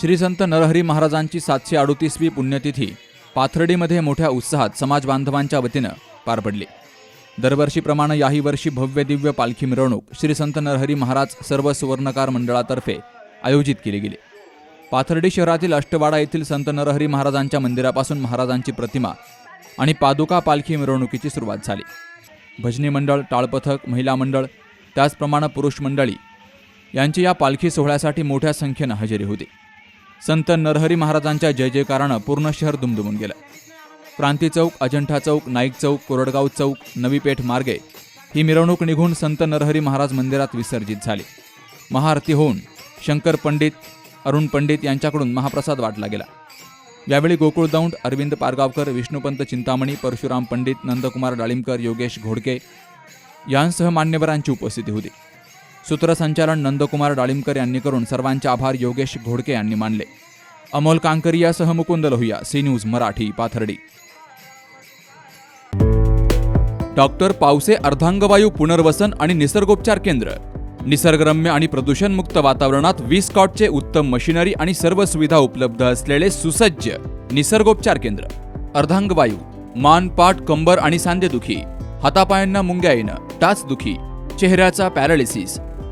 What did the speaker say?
श्री संत नरहरी महाराजांची सातशे अडोतीसवी पुण्यतिथी पाथर्डीमध्ये मोठ्या उत्साहात समाज बांधवांच्या वतीनं पार पडली. दरवर्षीप्रमाणे याही वर्षी भव्य दिव्य पालखी मिरवणूक श्री संत नरहरी महाराज सर्व सुवर्णकार मंडळातर्फे आयोजित केली गेली. पाथर्डी शहरातील अष्टवाडा येथील संत नरहरी महाराजांच्या मंदिरापासून महाराजांची प्रतिमा आणि पादुका पालखी मिरवणुकीची सुरुवात झाली. भजनी मंडळ टाळपथक महिला मंडळ त्याचप्रमाणे पुरुष मंडळी यांची या पालखी सोहळ्यासाठी मोठ्या संख्येनं हजेरी होती. संत नरहरी महाराजांच्या जय जयकारानं पूर्ण शहर दुमदुमून गेलं. क्रांती चौक अजंठा चौक नाईक चौक कोरडगाव चौक नवीपेठ मार्गे ही मिरवणूक निघून संत नरहरी महाराज मंदिरात विसर्जित झाली. महाआरती होऊन शंकर पंडित अरुण पंडित यांच्याकडून महाप्रसाद वाटला गेला. यावेळी गोकुळ दौंड अरविंद पारगावकर विष्णुपंत चिंतामणी परशुराम पंडित नंदकुमार डाळिंबकर योगेश घोडके यांसह मान्यवरांची उपस्थिती होती. सूत्रसंचालन नंदकुमार डाळिंबकर यांनी करून सर्वांचे आभार योगेश घोडके यांनी मानले. Amol कांकरियासह Mukund Lohiya C news Marathi Pathardi. Doctor Pawse अर्धांगवायू पुनर्वसन आणि निसर्गोपचार केंद्र. निसर्गरम्य आणि प्रदूषणमुक्त वातावरणात वीस कॉटचे उत्तम मशिनरी आणि सर्व सुविधा उपलब्ध असलेले सुसज्ज निसर्गोपचार केंद्र. अर्धांगवायू मान पाठ कंबर आणि सांधेदुखी हातापायांना मुंग्या येणं टाचदुखी चेहऱ्याचा पॅरालिसिस